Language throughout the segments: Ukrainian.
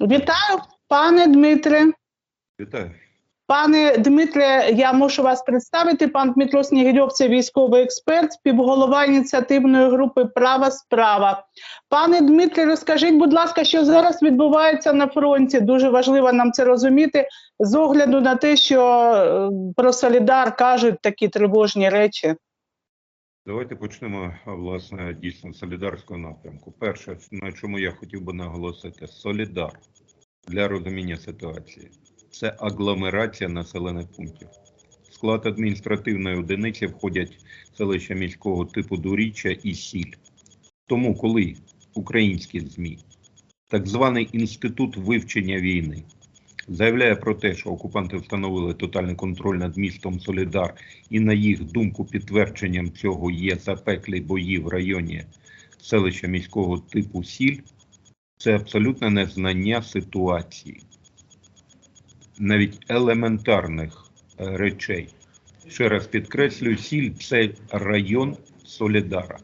Вітаю, пане Дмитре. Вітаю. Пане Дмитре, я мушу вас представити. Пан Дмитро Снігирьов – це військовий експерт, співголова ініціативної групи Права справа. Пане Дмитре, розкажіть, будь ласка, що зараз відбувається на фронті? Дуже важливо нам це розуміти з огляду на те, що е, про Солідар кажуть такі тривожні речі. Давайте почнемо власне дійсно солідарського напрямку. Перше, на чому я хотів би наголосити, солідар для розуміння ситуації це агломерація населених пунктів. В склад адміністративної одиниці входять селища міського типу Дуріччя і Сіль. Тому, коли українські ЗМІ, так званий інститут вивчення війни, заявляє про те, що окупанти встановили тотальний контроль над містом Солідар, і на їх думку, підтвердженням цього є запеклі бої в районі селища міського типу Сіль, це абсолютне незнання ситуації, навіть елементарних е, речей. Ще раз підкреслюю, Сіль це район Солідара.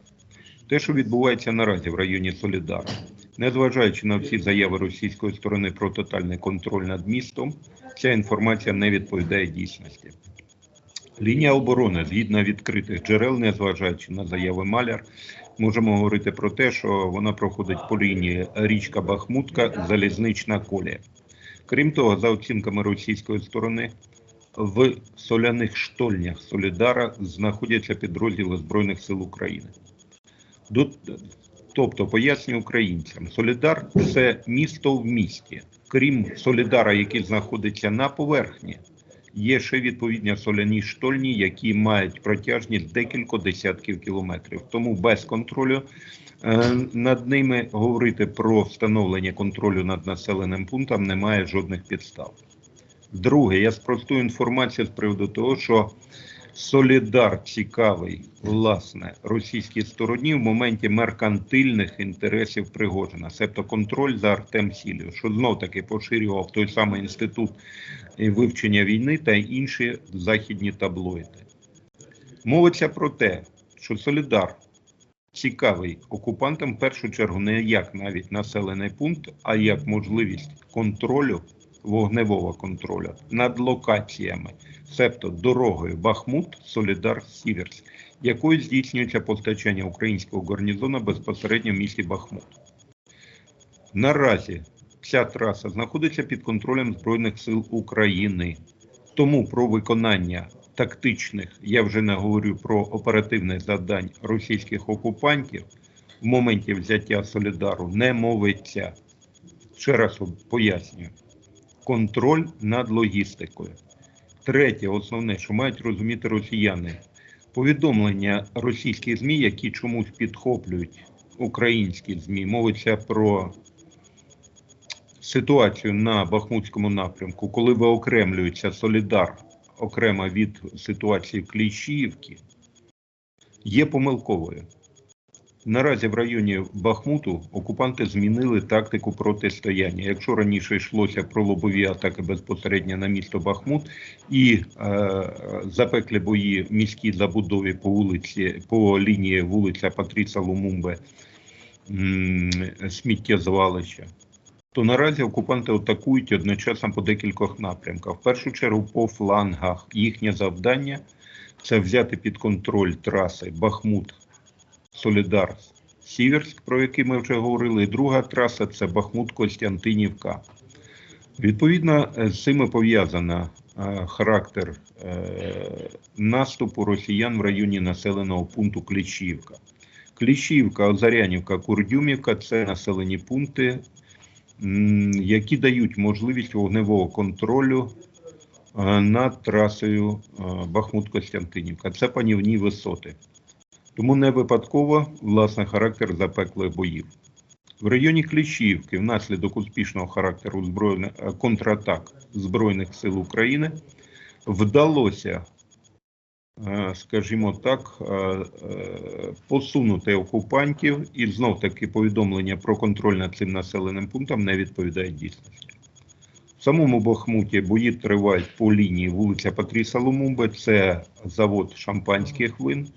Те, що відбувається наразі в районі Солідара, незважаючи на всі заяви російської сторони про тотальний контроль над містом, ця інформація не відповідає дійсності. Лінія оборони, згідно відкритих джерел, незважаючи на заяви Маляр, можемо говорити про те, що вона проходить по лінії річка Бахмутка, залізнична колія. Крім того, за оцінками російської сторони, в соляних штольнях Солідара знаходяться підрозділи Збройних сил України. До- Тобто, пояснюю українцям, Солідар це місто в місті. Крім Солідара, який знаходиться на поверхні, є ще відповідні соляні штольні, які мають протяжність декілька десятків кілометрів. Тому без контролю е, над ними говорити про встановлення контролю над населеним пунктом немає жодних підстав. Друге, я спростую інформацію з приводу того, що Солідар цікавий власне російській стороні в моменті меркантильних інтересів Пригожина, себто контроль за Артем Сілію, що знов таки поширював той самий інститут вивчення війни та інші західні таблоїди. Мовиться про те, що Солідар цікавий окупантам в першу чергу не як навіть населений пункт, а як можливість контролю вогневого контролю над локаціями, себто дорогою Бахмут, Солідар, Сіверськ, якою здійснюється постачання українського гарнізону безпосередньо в місті Бахмут. Наразі ця траса знаходиться під контролем Збройних сил України. Тому про виконання тактичних, я вже не говорю про оперативних завдань російських окупантів в моменті взяття Солідару не мовиться. Ще раз пояснюю контроль над логістикою. Третє, основне, що мають розуміти росіяни, повідомлення російських ЗМІ, які чомусь підхоплюють українські ЗМІ, мовиться про ситуацію на Бахмутському напрямку, коли виокремлюється Солідар окремо від ситуації в Кліщіївці, є помилковою. Наразі в районі Бахмуту окупанти змінили тактику протистояння. Якщо раніше йшлося про лобові атаки безпосередньо на місто Бахмут і е, запеклі бої в міській забудові по вулиці, по лінії вулиця Патріса Лумумбе, сміттєзвалища, то наразі окупанти атакують одночасно по декількох напрямках. В першу чергу по флангах їхнє завдання це взяти під контроль траси Бахмут. Солідар Сіверськ, про який ми вже говорили, і друга траса це Бахмут Костянтинівка. Відповідно, е, з цим і пов'язана е, характер е, наступу росіян в районі населеного пункту Кліщівка. Кліщівка, Озарянівка, Курдюмівка це населені пункти, які дають можливість вогневого контролю над трасою Бахмут-Костянтинівка. Це панівні висоти. Тому не випадково власне характер запеклих боїв. В районі Кліщівки внаслідок успішного характеру е, контратак Збройних сил України вдалося, е, скажімо так, е, посунути окупантів, і знов таки повідомлення про контроль над цим населеним пунктом не відповідає дійсності. В самому Бахмуті бої тривають по лінії вулиця Патріса Лумумби, це завод шампанських вин,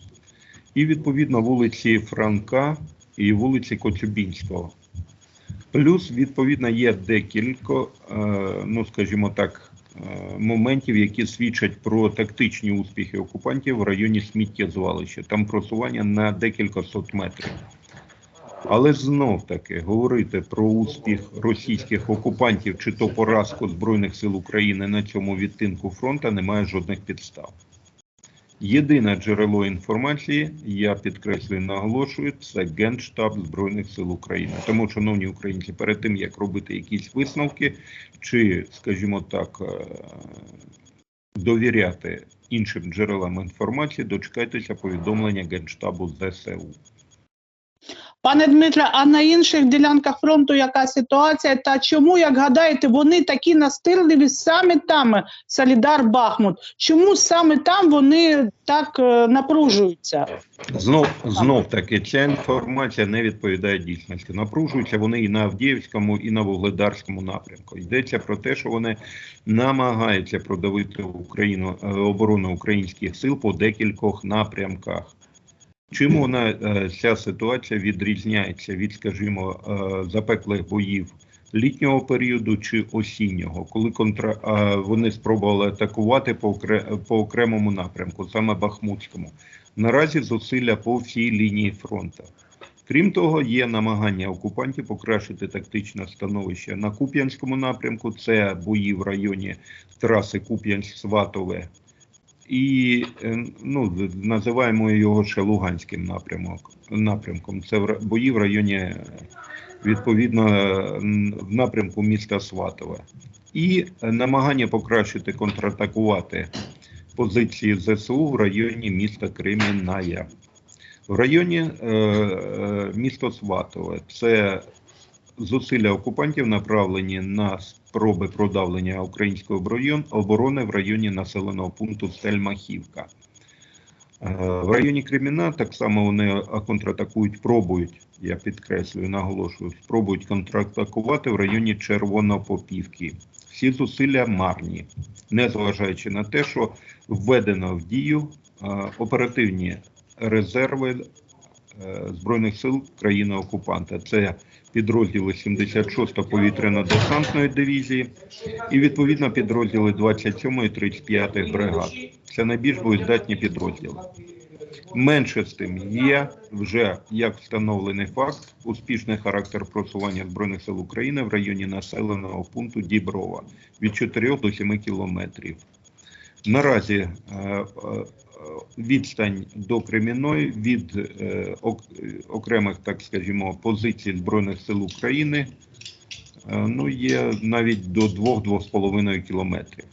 і відповідно вулиці Франка і вулиці Коцюбінського. Плюс, відповідно, є декілька, е, ну скажімо так, е, моментів, які свідчать про тактичні успіхи окупантів в районі сміттєзвалища. Там просування на декілька сот метрів. Але знов таки говорити про успіх російських окупантів чи то поразку Збройних сил України на цьому відтинку фронту немає жодних підстав. Єдине джерело інформації, я підкреслюю, наголошую, це Генштаб Збройних сил України. Тому, шановні українці, перед тим як робити якісь висновки, чи, скажімо так, е, довіряти іншим джерелам інформації, дочекайтеся повідомлення Генштабу ЗСУ. Пане Дмитре, а на інших ділянках фронту яка ситуація? Та чому, як гадаєте, вони такі настирливі саме там, Солідар Бахмут? Чому саме там вони так е, напружуються? Знов, знов таки, ця інформація не відповідає дійсності. Напружуються вони і на Авдіївському, і на Вугледарському напрямку. Йдеться про те, що вони намагаються продавити Україну е, оборону українських сил по декількох напрямках. Чим вона е, ця ситуація відрізняється від, скажімо, е, запеклих боїв літнього періоду чи осіннього, коли контра е, вони спробували атакувати по окре- по окремому напрямку, саме Бахмутському. Наразі зусилля по всій лінії фронту. Крім того, є намагання окупантів покращити тактичне становище на Куп'янському напрямку. Це бої в районі траси Куп'янськ-Сватове. І е, ну, називаємо його ще Луганським напрямком. Це бої в районі, е, відповідно, в напрямку міста Сватове. І намагання покращити контратакувати позиції ЗСУ в районі міста Кремінная. В районі е, е, міста Сватове це зусилля окупантів направлені на спроби продавлення української оборони в районі населеного пункту Стельмахівка. Е, В районі Креміна так само вони контратакують, пробують, я підкреслюю, наголошую, спробують контратакувати в районі Червонопопівки. Всі зусилля марні, незважаючи на те, що введено в дію е, оперативні резерви е, Збройних сил країни-окупанта. Це підрозділи 76-го повітряно-десантної дивізії і відповідно підрозділи 27-ї і 35-ї бригад. Це найбільш боєздатні підрозділи. Менше з тим є вже як встановлений факт успішний характер просування збройних сил України в районі населеного пункту Діброва від 4 до 7 кілометрів. Наразі е, е, відстань до Кремінної від е, окремих, так скажімо, позицій збройних сил України е, ну є навіть до 2-2,5 кілометрів.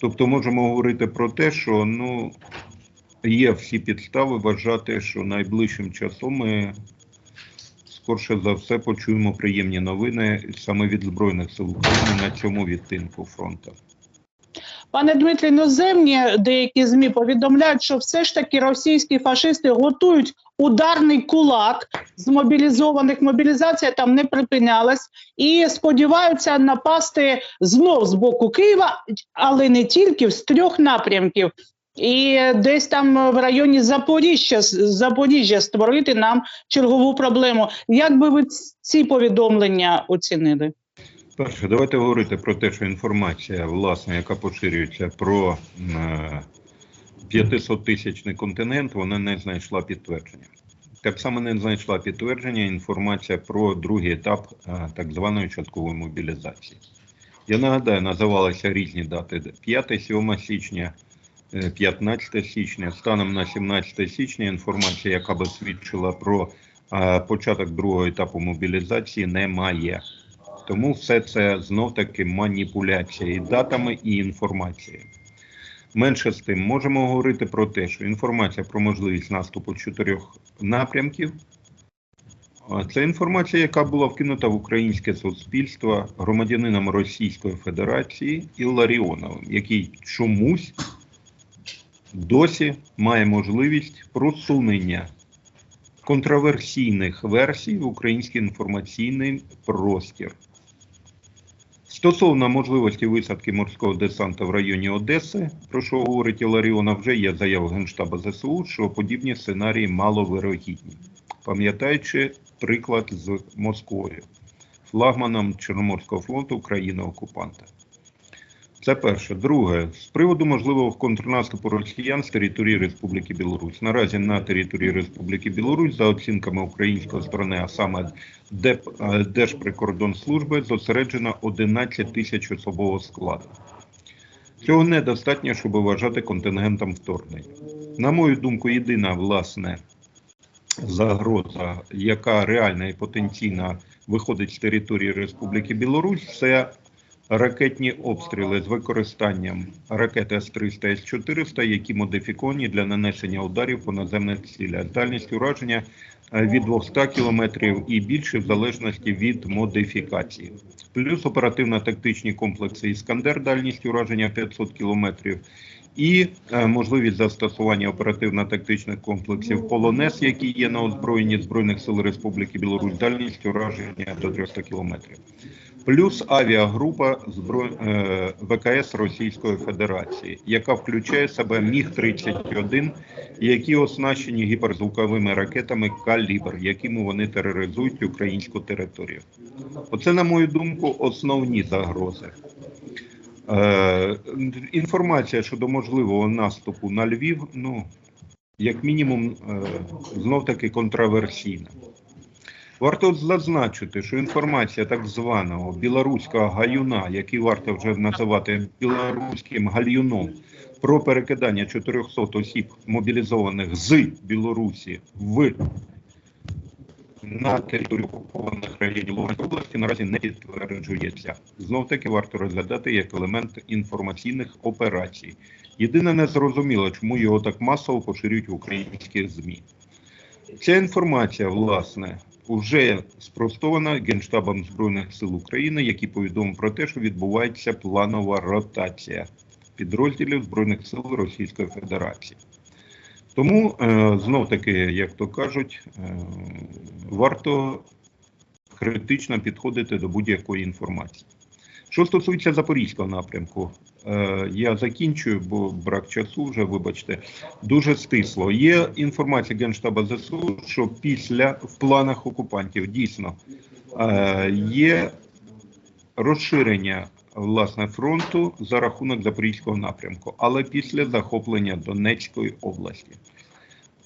Тобто можемо говорити про те, що ну є всі підстави вважати, що найближчим часом ми скорше за все почуємо приємні новини саме від збройних сил України на цьому відтинку фронту. Пане Дмитрі, іноземні деякі змі повідомляють, що все ж таки російські фашисти готують ударний кулак з мобілізованих. Мобілізація там не припинялась і сподіваються напасти знов з боку Києва, але не тільки з трьох напрямків. І десь там в районі Запоріжжя, Запоріжжя створити нам чергову проблему. Як би ви ці повідомлення оцінили? Перше, давайте говорити про те, що інформація, власне, яка поширюється про е, 500-тисячний континент, вона не знайшла підтвердження. Так само не знайшла підтвердження інформація про другий етап е, так званої часткової мобілізації. Я нагадаю, називалися різні дати: 5-7 січня, е, 15 січня. Станом на 17 січня інформація, яка би свідчила про е, початок другого етапу мобілізації, немає. Тому все це знов таки маніпуляція і датами, і інформацією. Менше з тим, можемо говорити про те, що інформація про можливість наступу чотирьох напрямків це інформація, яка була вкинута в українське суспільство громадянином Російської Федерації Ілларіоновим, який чомусь досі має можливість просунення контроверсійних версій в український інформаційний простір. Стосовно можливості висадки морського десанта в районі Одеси, про що говорить Іларіона, вже є заява Генштаба ЗСУ, що подібні сценарії маловирогідні, пам'ятаючи приклад з Москвою. флагманом Чорноморського флоту країни-окупанта. Це перше. Друге, з приводу можливого контрнаступу росіян з території Республіки Білорусь. Наразі на території Республіки Білорусь, за оцінками української сторони, а саме е, Держприкордонслужби, зосереджено 11 тисяч особового складу. Цього недостатньо, щоб вважати контингентом вторгнення. На мою думку, єдина власне загроза, яка реальна і потенційна виходить з території Республіки Білорусь, це ракетні обстріли з використанням ракет С-300 С-400, які модифіковані для нанесення ударів по наземних цілях. Дальність ураження е, від 200 кілометрів і більше в залежності від модифікації. Плюс оперативно-тактичні комплекси Іскандер, дальність ураження 500 кілометрів. І е, можливість застосування оперативно-тактичних комплексів Полонез, які є на озброєнні Збройних сил Республіки Білорусь, дальність ураження до 300 кілометрів плюс авіагрупа зброй... е, ВКС Російської Федерації, яка включає себе Міг-31, які оснащені гіперзвуковими ракетами «Калібр», якими вони тероризують українську територію. Оце, на мою думку, основні загрози. Е, інформація щодо можливого наступу на Львів, ну, як мінімум, е, знов таки контраверсійна. Варто зазначити, що інформація так званого білоруського гаюна, який варто вже називати білоруським гальюном, про перекидання 400 осіб мобілізованих з Білорусі в на територію окупованих районів Луганської області наразі не підтверджується. Знов таки варто розглядати як елемент інформаційних операцій. Єдине незрозуміло, чому його так масово поширюють в українських ЗМІ. Ця інформація, власне, вже спростована Генштабом Збройних сил України, який повідомив про те, що відбувається планова ротація підрозділів Збройних сил Російської Федерації. Тому е, знов таки, як то кажуть, е, варто критично підходити до будь-якої інформації. Що стосується Запорізького напрямку, е, я закінчую, бо брак часу вже, вибачте, дуже стисло. Є інформація Генштаба ЗСУ, що після в планах окупантів дійсно е, є розширення власне фронту за рахунок Запорізького напрямку, але після захоплення Донецької області.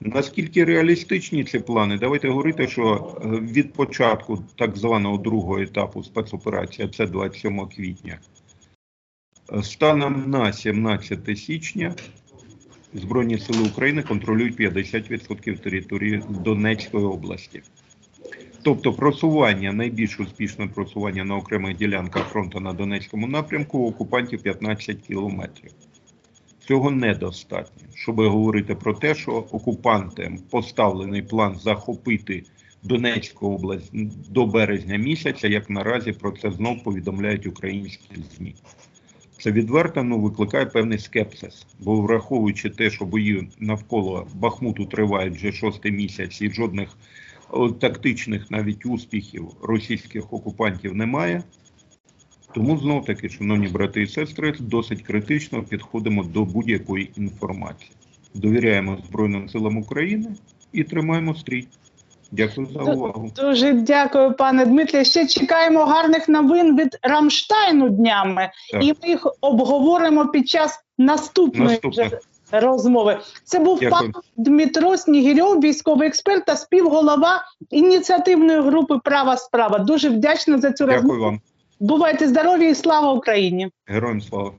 Наскільки реалістичні ці плани? Давайте говорити, що е, від початку так званого другого етапу спецоперації, це 27 квітня, е, станом на 17 січня Збройні сили України контролюють 50% території Донецької області. Тобто просування, найбільш успішне просування на окремих ділянках фронту на Донецькому напрямку окупантів 15 кілометрів. Цього недостатньо, щоб говорити про те, що окупантам поставлений план захопити Донецьку область до березня місяця, як наразі про це знов повідомляють українські ЗМІ. Це відверто ну, викликає певний скепсис, бо враховуючи те, що бої навколо Бахмуту тривають вже шостий місяць, і жодних тактичних навіть успіхів російських окупантів немає. Тому знов таки, шановні брати і сестри, досить критично підходимо до будь-якої інформації. Довіряємо Збройним силам України і тримаємо стрій. Дякую за увагу. Дуже дякую, пане Дмитрі. Ще чекаємо гарних новин від Рамштайну днями, Так. і ми їх обговоримо під час наступної Наступне. вже розмови. Це був Дякую. пан Дмитро Снігірьов, військовий експерт та співголова ініціативної групи Права справа. Дуже вдячна за цю розмову. Дякую вам. Бувайте здорові і слава Україні! Героям слава.